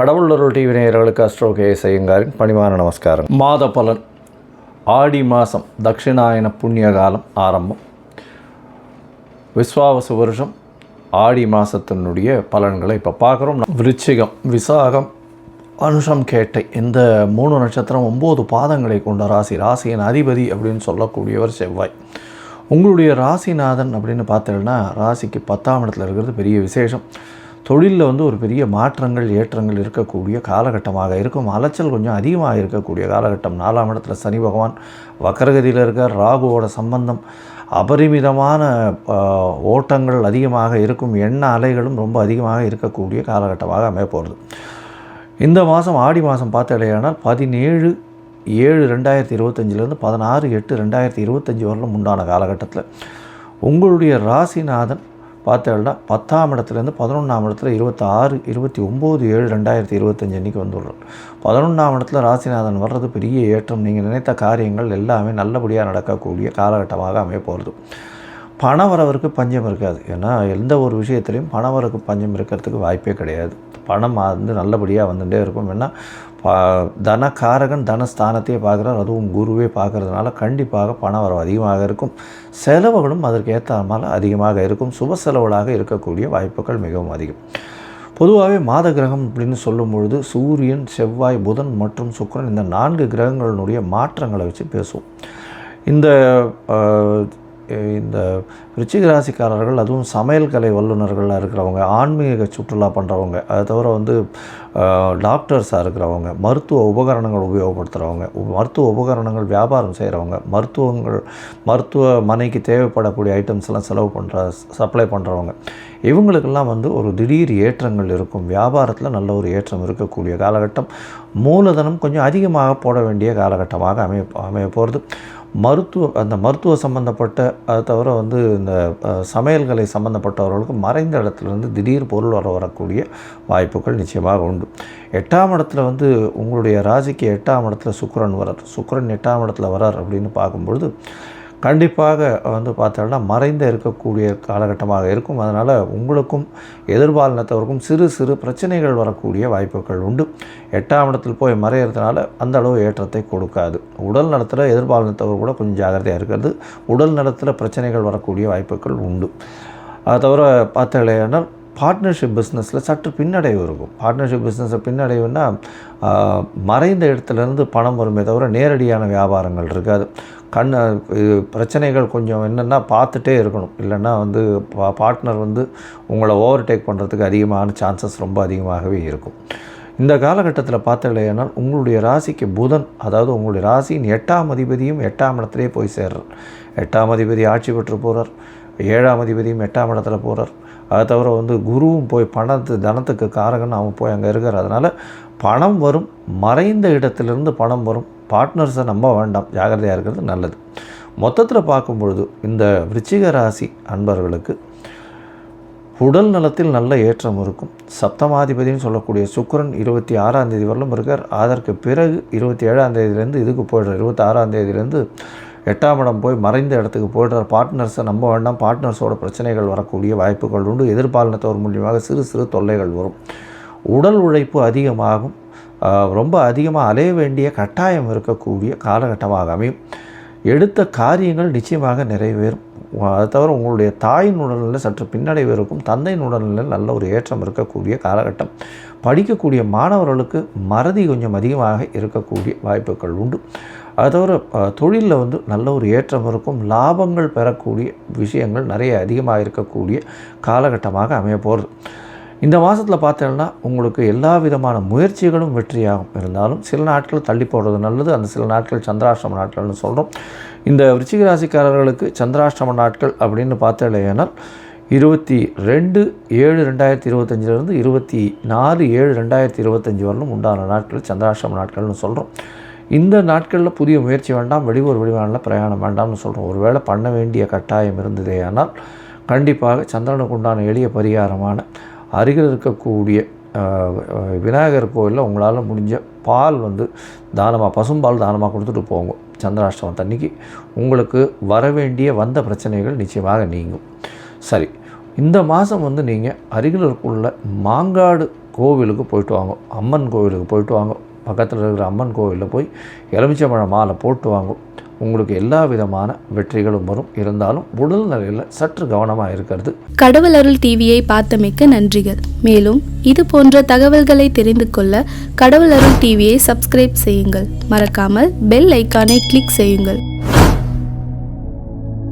கடவுளருள் TV நேயர்களுக்கு astro கே செய்யுங்காரின் பணிவான நமஸ்காரம். மாத பலன். ஆடி மாதம் தட்சிணாயன புண்ணிய காலம் ஆரம்பம். விஸ்வாவச வருஷம். ஆடி மாதத்தினுடைய பலன்களை இப்போ பார்க்குறோம். விருச்சிகம் விசாகம் அனுஷம் கேட்டை இந்த மூணு நட்சத்திரம் ஒம்பது பாதங்களை கொண்ட ராசி ராசியின் அதிபதி அப்படின்னு சொல்லக்கூடியவர் செவ்வாய். உங்களுடைய ராசிநாதன் அப்படின்னு பார்த்தீங்கன்னா ராசிக்கு பத்தாம் இடத்துல இருக்கிறது பெரிய விசேஷம். தொழிலில் வந்து ஒரு பெரிய மாற்றங்கள் ஏற்றங்கள் இருக்கக்கூடிய காலகட்டமாக இருக்கும். அலைச்சல் கொஞ்சம் அதிகமாக இருக்கக்கூடிய காலகட்டம். நாலாம் இடத்துல சனி பகவான் வக்கரகதியில் இருக்கார். ராகுவோட சம்பந்தம் அபரிமிதமான ஓட்டங்கள் அதிகமாக இருக்கும். எண்ண அலைகளும் ரொம்ப அதிகமாக இருக்கக்கூடிய காலகட்டமாக அமையப்போகிறது இந்த மாதம் ஆடி மாதம் பார்த்தடையானால் பதினேழு ஏழு ரெண்டாயிரத்தி இருபத்தஞ்சிலேருந்து பதினாறு எட்டு ரெண்டாயிரத்தி இருபத்தஞ்சி வரலும் உண்டான காலகட்டத்தில் உங்களுடைய ராசிநாதன் பார்த்தேன்னா பத்தாம் இடத்துலேருந்து பதினொன்றாம் இடத்துல இருபத்தாறு இருபத்தி ஒம்பது ஏழு ரெண்டாயிரத்தி இருபத்தஞ்சி அன்றைக்கி வந்துடுறோம். பதினொன்றாம் இடத்துல ராசிநாதன் வர்றது பெரிய ஏற்றம். நீங்கள் நினைத்த காரியங்கள் எல்லாமே நல்லபடியாக நடக்கக்கூடிய காலகட்டமாக அமைய போகிறது. பணவரவருக்கு பஞ்சம் இருக்காது. ஏன்னா எந்த ஒரு விஷயத்துலையும் பணவரவுக்கு பஞ்சம் இருக்கிறதுக்கு வாய்ப்பே கிடையாது. பணம் வந்து நல்லபடியாக வந்துகிட்டே இருக்கும். ஏன்னா ப தனக்காரகன் தனஸ்தானத்தையே பார்க்குறார். அதுவும் குருவே பார்க்கறதுனால கண்டிப்பாக பணவரவு அதிகமாக இருக்கும். செலவுகளும் அதற்கு ஏற்ற மாதிரி அதிகமாக இருக்கும். சுப செலவுகளாக இருக்கக்கூடிய வாய்ப்புகள் மிகவும் அதிகம். பொதுவாகவே மாத கிரகம் அப்படின்னு சொல்லும் பொழுது சூரியன் செவ்வாய் புதன் மற்றும் சுக்கரன் இந்த நான்கு கிரகங்களினுடைய மாற்றங்களை வச்சு பேசுவோம். இந்த இந்த விருச்சிக ராசிக்காரர்கள் அதுவும் சமையல் கலை வல்லுநர்களாக இருக்கிறவங்க ஆன்மீக சுற்றுலா பண்ணுறவங்க அதை தவிர வந்து டாக்டர்ஸாக இருக்கிறவங்க மருத்துவ உபகரணங்கள் உபயோகப்படுத்துகிறவங்க மருத்துவ உபகரணங்கள் வியாபாரம் செய்கிறவங்க மருத்துவங்கள் மருத்துவமனைக்கு தேவைப்படக்கூடிய ஐட்டம்ஸ் எல்லாம் செலவு பண்ணுற சப்ளை பண்ணுறவங்க இவங்களுக்கெல்லாம் வந்து ஒரு திடீர் ஏற்றங்கள் இருக்கும். வியாபாரத்தில் நல்ல ஒரு ஏற்றம் இருக்கக்கூடிய காலகட்டம். மூலதனம் கொஞ்சம் அதிகமாக போட வேண்டிய காலகட்டமாக அமைய அமைய போகிறது மருத்துவ அந்த மருத்துவ சம்மந்தப்பட்ட அதை தவிர வந்து இந்த சமையல்களை சம்மந்தப்பட்டவர்களுக்கு மறைந்த இடத்துலேருந்து திடீர் பொருள் வர வரக்கூடிய வாய்ப்புகள் நிச்சயமாக உண்டு. எட்டாம் இடத்துல வந்து உங்களுடைய ராசிக்கு எட்டாம் இடத்துல சுக்கரன் வரார். சுக்கிரன் எட்டாம் இடத்துல வரார் அப்படின்னு பார்க்கும்பொழுது கண்டிப்பாக வந்து பார்த்தோம்னா மறைந்த இருக்கக்கூடிய காலகட்டமாக இருக்கும். அதனால் உங்களுக்கும் எதிர்பாலினத்தவருக்கும் சிறு சிறு பிரச்சனைகள் வரக்கூடிய வாய்ப்புகள் உண்டு. எட்டாம் இடத்தில் போய் மறையிறதுனால அந்த அளவு ஏற்றத்தை கொடுக்காது. உடல் நலத்தில் எதிர்பாலினத்தவர் கூட கொஞ்சம் ஜாகிரதையாக இருக்கிறது. உடல் நலத்தில் பிரச்சனைகள் வரக்கூடிய வாய்ப்புகள் உண்டு. அதை தவிர பார்த்தீங்கன்னா பார்ட்னர்ஷிப் பிஸ்னஸில் சற்று பின்னடைவு இருக்கும். பார்ட்னர்ஷிப் பிஸ்னஸில் பின்னடைவுன்னா மறைந்த இடத்துலேருந்து பணம் வருமே தவிர நேரடியான வியாபாரங்கள் இருக்காது. கண் பிரச்சனைகள் கொஞ்சம் என்னென்னா பார்த்துட்டே இருக்கணும். இல்லைன்னா வந்து பா பார்ட்னர் வந்து உங்களை ஓவர்டேக் பண்ணுறதுக்கு அதிகமான சான்சஸ் ரொம்ப அதிகமாகவே இருக்கும். இந்த காலகட்டத்தில் பார்த்தீங்கன்னா உங்களுடைய ராசிக்கு புதன் அதாவது உங்களுடைய ராசியின் எட்டாம் அதிபதியும் எட்டாம் இடத்திலே போய் சேர்றார். எட்டாம் அதிபதி ஆட்சி பெற்று போகிறார் ஏழாம் அதிபதியும் எட்டாம் இடத்துல போகிறார் அதை தவிர வந்து குருவும் போய் பணத்து தனத்துக்கு காரகன் அவன் போய் அங்கே இருக்கிறார் அதனால் பணம் வரும் மறைந்த இடத்திலிருந்து பணம் வரும். பார்ட்னர்ஸை நம்ப வேண்டாம். ஜாகிரதையாக இருக்கிறது நல்லது. மொத்தத்தில் பார்க்கும் பொழுது இந்த விருச்சிக ராசி அன்பர்களுக்கு உடல் நலத்தில் நல்ல ஏற்றம் இருக்கும். சப்தமாதிபதினு சொல்லக்கூடிய சுக்கரன் இருபத்தி ஆறாம் தேதி வரலும் இருக்கார். அதற்கு பிறகு இருபத்தி ஏழாம் தேதியிலேருந்து இதுக்கு போய்டுறார். இருபத்தி ஆறாம் தேதியிலேருந்து எட்டாம் இடம் போய் மறைந்த இடத்துக்கு போய்டுறார். பார்ட்னர்ஸை நம்ப வேண்டாம். பார்ட்னர்ஸோட பிரச்சனைகள் வரக்கூடிய வாய்ப்புகள் உண்டு. எதிர்பாலினத்தோர் மூலியமாக சிறு சிறு தொல்லைகள் வரும். உடல் உழைப்பு அதிகமாகும். ரொம்ப அதிகமாக அலைய வேண்டிய கட்டாயம் இருக்கக்கூடிய காலகட்டமாக அமையும். எடுத்த காரியங்கள் நிச்சயமாக நிறைவேறும். அதை தவிர உங்களுடைய தாயின் உடல்நிலை சற்று பின்னடைவு இருக்கும். தந்தையின் உடல்நிலையில் நல்ல ஒரு ஏற்றம் இருக்கக்கூடிய காலகட்டம். படிக்கக்கூடிய மாணவர்களுக்கு மறதி கொஞ்சம் அதிகமாக இருக்கக்கூடிய வாய்ப்புகள் உண்டு. அது தவிர தொழிலில் வந்து நல்ல ஒரு ஏற்றம் இருக்கும். லாபங்கள் பெறக்கூடிய விஷயங்கள் நிறைய அதிகமாக இருக்கக்கூடிய காலகட்டமாக அமைய போகிறது இந்த மாதத்தில் பார்த்தீங்கன்னா உங்களுக்கு எல்லா விதமான முயற்சிகளும் வெற்றியாகும். இருந்தாலும் சில நாட்கள் தள்ளி போடுறது நல்லது. அந்த சில நாட்கள் சந்திராஷ்டம நாட்கள்னு சொல்கிறோம் இந்த விருச்சிக ராசிக்காரர்களுக்கு சந்திராஷ்டம நாட்கள் அப்படின்னு பார்த்தேனால் இருபத்தி ரெண்டு ஏழு ரெண்டாயிரத்தி இருபத்தஞ்சிலேருந்து இருபத்தி நாலு ஏழு ரெண்டாயிரத்தி இருபத்தஞ்சி வரலும் உண்டான நாட்கள் சந்திராஷ்டம நாட்கள்னு சொல்கிறோம் இந்த நாட்களில் புதிய முயற்சி வேண்டாம் வெளியூர் வெளிவானில் பிரயாணம் வேண்டாம்னு சொல்கிறோம் ஒருவேளை பண்ண வேண்டிய கட்டாயம் இருந்ததேயானால் கண்டிப்பாக சந்திரனுக்கு உண்டான எளிய பரிகாரமான அருகில் இருக்கக்கூடிய விநாயகர் கோயிலில் உங்களால் முடிஞ்ச பால் வந்து தானமாக பசும்பால் தானமாக கொடுத்துட்டு போங்க. சந்திராஷ்டமம் தண்ணிக்கு உங்களுக்கு வர வேண்டிய வந்த பிரச்சனைகள் நிச்சயமாக நீங்கும். சரி இந்த மாதம் வந்து நீங்கள் அருகில் இருக்குள்ள மாங்காடு கோவிலுக்கு போயிட்டு வாங்க. அம்மன் கோவிலுக்கு போயிட்டு வாங்க. பக்கத்தில் இருக்கிற அம்மன் கோவிலில் போய் எலுமிச்சம்பழ மாலை போட்டு வாங்கும். உங்களுக்கு எல்லா விதமான வெற்றிகளும் வரும். இருந்தாலும் உடல் நிலையில் சற்று கவனமாக இருக்கிறது. கடவுள் அருள் டிவியை பார்த்தமைக்க நன்றிகள். மேலும் இது போன்ற தகவல்களை தெரிந்து கொள்ள கடவுள் அருள் டிவியை சப்ஸ்கிரைப் செய்யுங்கள். மறக்காமல் பெல் ஐக்கானை கிளிக் செய்யுங்கள்.